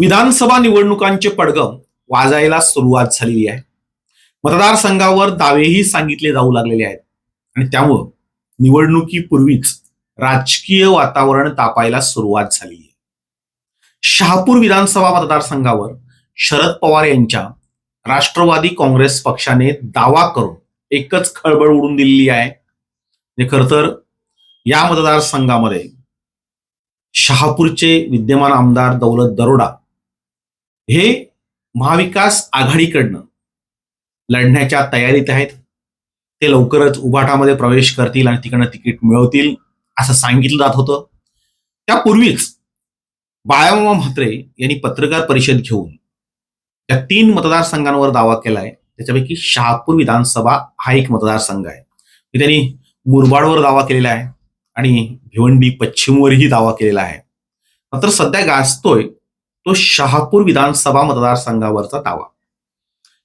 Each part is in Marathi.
विधानसभा निवडणुकांचे पडगम वाजायला सुरुवात झालेली आहे. मतदारसंघावर दावेही सांगितले जाऊ लागलेले आहेत. आणि त्यामुळं निवडणुकीपूर्वीच राजकीय वातावरण तापायला सुरुवात झाली आहे. शहापूर विधानसभा मतदारसंघावर शरद पवार यांच्या राष्ट्रवादी काँग्रेस पक्षाने दावा करून एकच खळबळ उडून दिलेली आहे. म्हणजे खर तर या मतदारसंघामध्ये शहापूरचे विद्यमान आमदार दौलत दरोडा हे महाविकास आघाडीकडनं लढण्याच्या तयारीत आहेत. ते लवकरच उभाटामध्ये प्रवेश करतील आणि तिकडनं तिकीट मिळवतील असं सांगितलं जात होतं. त्यापूर्वीच बाळामामा म्हात्रे यांनी पत्रकार परिषद घेऊन त्या तीन मतदारसंघांवर दावा केलाय. त्याच्यापैकी शहापूर विधानसभा हा एक मतदारसंघ आहे. त्यांनी मुरबाडवर दावा केलेला आहे आणि भिवंडी पश्चिमवरही दावा केलेला आहे. मात्र सध्या गाजतोय तो शहापूर विधानसभा मतदारसंघावरचा दावा.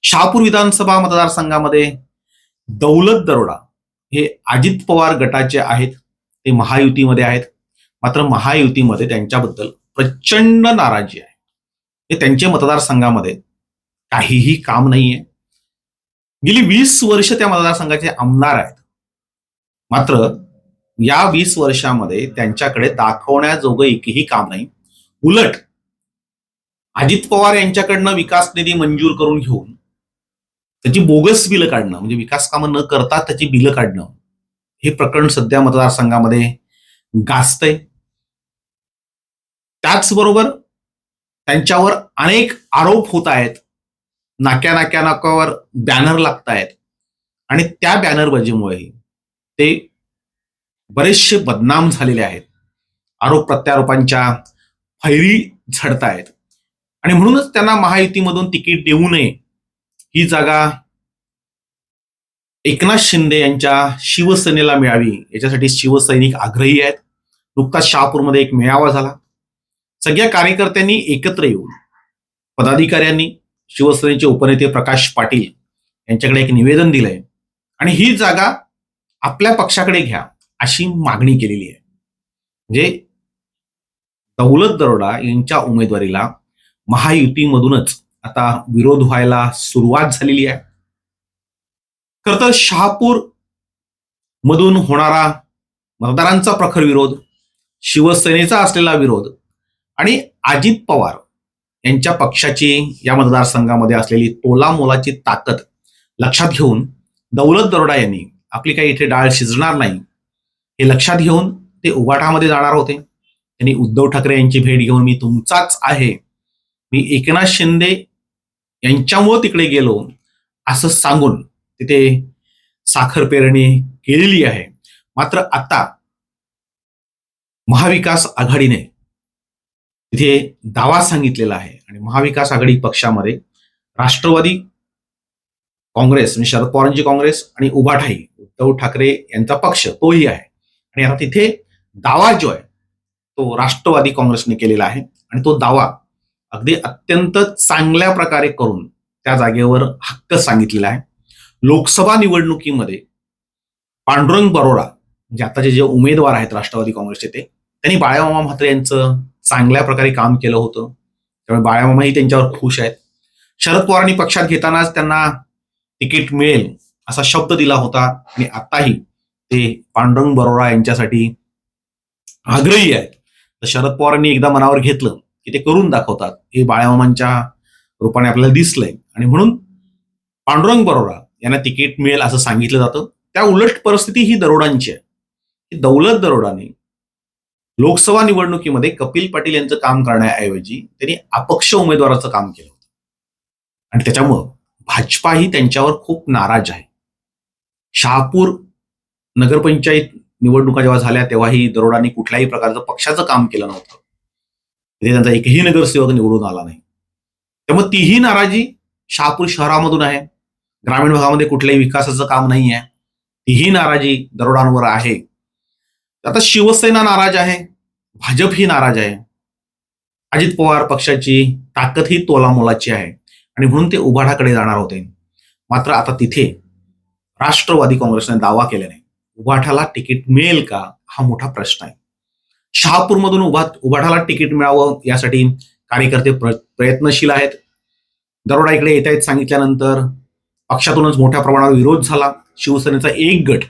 शहापूर विधानसभा मतदारसंघामध्ये दौलत दरोडा हे अजित पवार गटाचे आहेत ते महायुतीमध्ये आहेत. मात्र महायुतीमध्ये त्यांच्याबद्दल प्रचंड नाराजी आहे. हे त्यांच्या मतदारसंघामध्ये काहीही काम नाहीये. गेली वीस वर्ष त्या मतदारसंघाचे आमदार आहेत. मात्र या वीस वर्षामध्ये त्यांच्याकडे दाखवण्याजोगं एकही काम नाही. उलट अजित पवार यांच्याकडनं विकास निधी मंजूर करून घेऊन त्याची बोगस बिलं काढणं म्हणजे विकास कामं न करता त्याची बिलं काढणं हे प्रकरण सध्या मतदारसंघामध्ये गाजतंय. त्याचबरोबर त्यांच्यावर अनेक आरोप होत आहेत. नाक्या नाक्या नाकावर बॅनर लागत आहेत. आणि त्या बॅनरबाजीमुळे ते बरेचसे बदनाम झालेले आहेत. आरोप प्रत्यारोपांच्या फैरी झडतायत. आणि म्हणूनच त्यांना महायुतीमधून तिकीट देऊ नये. ही जागा एकनाथ शिंदे यांच्या शिवसेनेला मिळावी. याच्यासाठी शिवसैनिक आग्रही आहेत. नुकताच शहापूरमध्ये एक मेळावा झाला. सगळ्या कार्यकर्त्यांनी एकत्र येऊन पदाधिकाऱ्यांनी शिवसेनेचे उपनेते प्रकाश पाटील यांच्याकडे एक निवेदन दिलंय. आणि ही जागा आपल्या पक्षाकडे घ्या अशी मागणी केलेली आहे. म्हणजे दौलत दरोडा यांच्या उमेदवारीला महायुतीमधूनच आता विरोध व्हायला सुरुवात झालेली आहे. खर तर शहापूर मधून होणारा मतदारांचा प्रखर विरोध शिवसेनेचा असलेला विरोध आणि अजित पवार यांच्या पक्षाची या मतदारसंघामध्ये असलेली तोला मोलाची ताकद लक्षात घेऊन दौलत दरोडा यांनी आपली काही इथे डाळ शिजणार नाही हे लक्षात घेऊन ते उभाटामध्ये जाणार होते. त्यांनी उद्धव ठाकरे यांची भेट घेऊन मी तुमचाच आहे. मी एकनाथ शिंदे यांच्यामुळं तिकडे गेलो. असं सांगून तिथे साखर पेरणी केलेली आहे. मात्र आता महाविकास आघाडीने तिथे दावा सांगितलेला आहे आणि महाविकास आघाडी पक्षामध्ये राष्ट्रवादी काँग्रेस म्हणजे शरद पवारांची काँग्रेस आणि उभाठाई उद्धव ठाकरे यांचा पक्ष तोही आहे. आणि आता तिथे दावा जो आहे तो राष्ट्रवादी काँग्रेसने केलेला आहे आणि तो दावा अगदी अत्यंत चांगल्या प्रकारे करून त्या जागेवर हक्क सांगितलेला आहे. लोकसभा निवडणुकीमध्ये पांडुरंग बरोडा म्हणजे आताचे जे उमेदवार आहेत राष्ट्रवादी काँग्रेसचे ते त्यांनी बाळामामा म्हात्रे यांचं चांगल्या प्रकारे काम केलं होतं. त्यामुळे बाळामामाही त्यांच्यावर खुश आहेत. शरद पवारांनी पक्षात घेतानाच त्यांना तिकीट मिळेल असा शब्द दिला होता. आणि आताही ते पांडुरंग बरोडा यांच्यासाठी आग्रही आहेत. तर शरद पवारांनी एकदा मनावर घेतलं की ते करून दाखवतात. हे बाळामामांच्या रूपाने आपल्याला दिसलंय. आणि म्हणून पांडुरंग बरोडा यांना तिकीट मिळेल असं सांगितलं जातं. त्या उलट परिस्थिती ही दरोडांची आहे. की दौलत दरोडाने लोकसभा निवडणुकीमध्ये कपिल पाटील यांचं काम करण्याऐवजी त्यांनी अपक्ष उमेदवाराचं काम केलं होतं. आणि त्याच्यामुळं भाजपाही त्यांच्यावर खूप नाराज आहे. शहापूर नगरपंचायत निवडणुका जेव्हा झाल्या तेव्हाही दरोडांनी कुठल्याही प्रकारचं पक्षाचं काम केलं नव्हतं. तिथे त्यांचा एकही नगरसेवक निवडून आला नाही. त्यामुळे तीही नाराजी शहापूर शहरामधून आहे. ग्रामीण भागामध्ये कुठल्याही विकासाचं काम नाही आहे. तीही नाराजी दरोडांवर आहे. आता शिवसेना नाराज आहे. भाजप ही नाराज आहे. अजित पवार पक्षाची ताकद ही तोलामोलाची आहे. आणि म्हणून ते उभाठाकडे जाणार होते. मात्र आता तिथे राष्ट्रवादी काँग्रेसने दावा केल्याने उभाठाला तिकीट मिळेल का? हा मोठा प्रश्न आहे. शहापूरमधून उभा उभाठाला तिकीट मिळावं यासाठी कार्यकर्ते प्र- प्रयत्नशील आहेत. दरोडा इकडे येत आहेत सांगितल्यानंतर पक्षातूनच मोठ्या प्रमाणावर विरोध झाला. शिवसेनेचा एक गट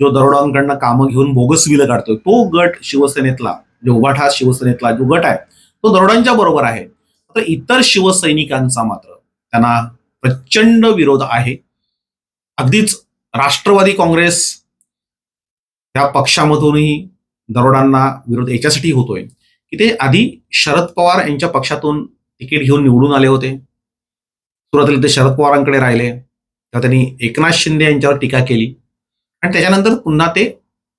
जो दरोडांकडनं कामं घेऊन बोगस विलं काढतोय तो गट शिवसेनेतला जो उभाठा शिवसेनेतला जो गट आहे तो दरोडांच्या बरोबर आहे. तर इतर शिवसैनिकांचा मात्र त्यांना प्रचंड विरोध आहे. अगदीच राष्ट्रवादी काँग्रेस या पक्षामधूनही दरोडांना विरोध याच्यासाठी होतोय की ते आधी शरद पवार यांच्या पक्षातून तिकीट घेऊन निवडून आले होते. सुरुवातीला ते शरद पवारांकडे राहिले तेव्हा त्यांनी एकनाथ शिंदे यांच्यावर टीका केली. आणि त्याच्यानंतर पुन्हा ते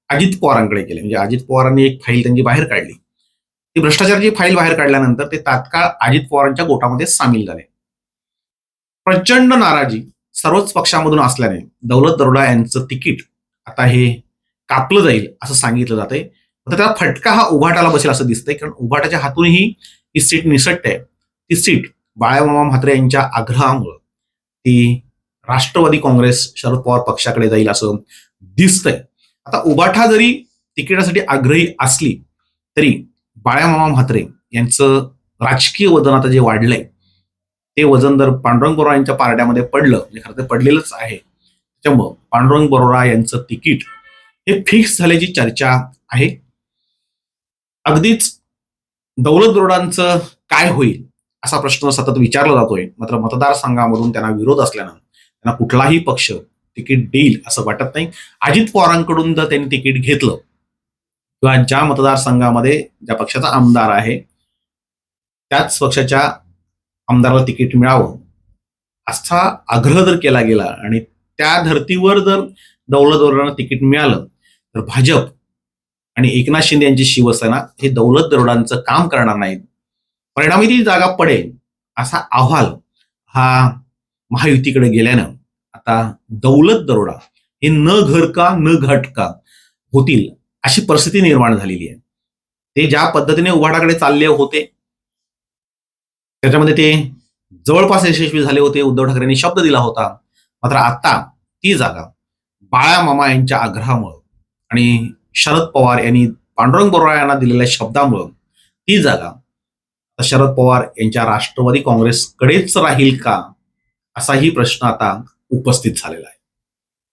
अजित पवारांकडे गेले. म्हणजे अजित पवारांनी एक फाईल त्यांची बाहेर काढली. ती भ्रष्टाचाराची फाईल बाहेर काढल्यानंतर ते तात्काळ अजित पवारांच्या गोटामध्ये सामील झाले. प्रचंड नाराजी सर्वच पक्षामधून असल्याने दौलत दरोडा यांचं तिकीट आता हे कापलं जाईल असं सांगितलं जातंय. तर त्याला फटका हा उभाटाला बसेल असं दिसतंय कारण उभाटाच्या हातूनही ही सीट निसटते. ती सीट बाळामामा म्हात्रे यांच्या आग्रहामुळं ती राष्ट्रवादी काँग्रेस शरद पवार पक्षाकडे जाईल असं दिसतंय. आता उबाठा जरी तिकिटासाठी आग्रही असली तरी बाळामामा म्हात्रे यांचं राजकीय वजन आता जे वाढलंय ते वजन जर पांडुरंग बरोरा यांच्या पारड्यामध्ये पडलं म्हणजे खरं तर पडलेलंच आहे त्याच्यामुळं पांडुरंग बरोरा यांचं तिकीट हे फिक्स झाल्याची चर्चा आहे. अगदीच दौलत रोडांचं काय होईल असा प्रश्न सतत विचारला जातोय. मात्र मतदारसंघामधून त्यांना विरोध असल्यानं त्यांना कुठलाही पक्ष तिकीट देईल असं वाटत नाही. अजित पवारांकडून जर त्यांनी तिकीट घेतलं किंवा ज्या मतदारसंघामध्ये ज्या पक्षाचा आमदार आहे त्याच पक्षाच्या आमदाराला तिकीट मिळावं असा आग्रह जर केला गेला आणि त्या धर्तीवर जर दौलत दरोडांना तिकीट मिळालं तर भाजप आणि एकनाथ शिंदे यांची शिवसेना हे दौलत दरोडांचं काम करणार नाहीत. परिणामी ती जागा पडेल असा अहवाल हा महायुतीकडे गेल्यानं आता दौलत दरोडा हे न घर का न घट का होतील अशी परिस्थिती निर्माण झालेली आहे. ते ज्या पद्धतीने उभाटाकडे चालले होते त्याच्यामध्ये ते जवळपास यशस्वी झाले होते उद्धव ठाकरेंनी शब्द दिला होता. मात्र आता ती जागा बाळा मामा यांच्या आग्रहामुळं आणि शरद पवार यांनी पांडुरंग बरोरा यांना दिलेल्या शब्दामुळं ती जागा शरद पवार यांच्या राष्ट्रवादी काँग्रेसकडेच राहील का असाही प्रश्न आता उपस्थित झालेला आहे.